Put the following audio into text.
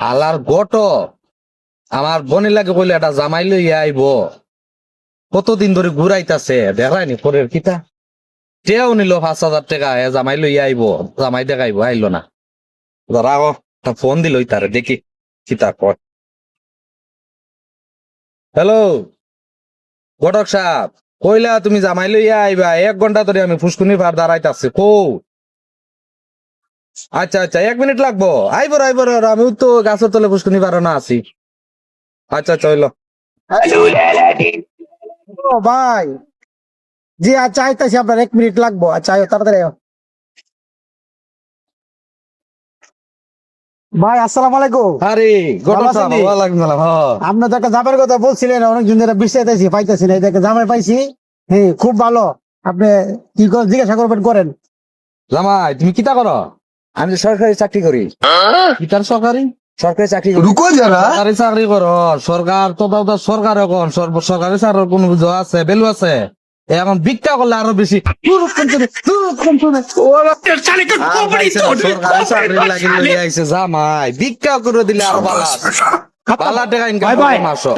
আলার গট। আমার বনি লাগে কইলে এটা জামাই লইয়া আইব। কতদিন ধরে ঘুরাইতাছে, দেখায়নি পরের কিতা? টেও নিল পাঁচ হাজার টাকা, এ জামাই লইয়া আইব, জামাই দেখাইব, আইলো না। তা ফোন দিল তারে দেখি কিতা কয়। হ্যালো ঘটক সাহেব, কইলা তুমি জামাই লইয়া আইবা, এক ঘণ্টা ধরে আমি ফুসকুনি ভার দাঁড়াইতাছি কো আচ্ছা আচ্ছা এক মিনিট লাগবো। আইবর আইবর আমি তো গাছের তলে ফুসকুনি ভার না আছি। আচ্ছা আচ্ছা হইল। ও ভাই জি আচ্ছা আইতাছি আপনার এক মিনিট লাগবো। আচ্ছা আয়ো তাড়াতাড়ি আয়ো। ভাই আসসালামু আলাইকুম। আরে হ্যাঁ। আপনি তো একটা জামের কথা বলছিলেন অনেকজন বিশ্বাইতেছি পাইতেছি না দেখে জামাই পাইছি। হ্যাঁ খুব ভালো। আপনি কি জিজ্ঞাসা করবেন করেন। জামাই তুমি কিতা করো? আমি তো সরকারি চাকরি করি। কিতার সরকারি? সরকারি চাকরি রুকো যারা। সরকারি চাকরি করো। সরকার তো দাদা সরকার এখন সরকারি কোন আছে? বেলু আছে? এখন ভিক্ষা করলে আরও বেশি। জামাই। ভিক্ষা করে দিলে আরও বালা বালা টাকা ইনকাম মাসো।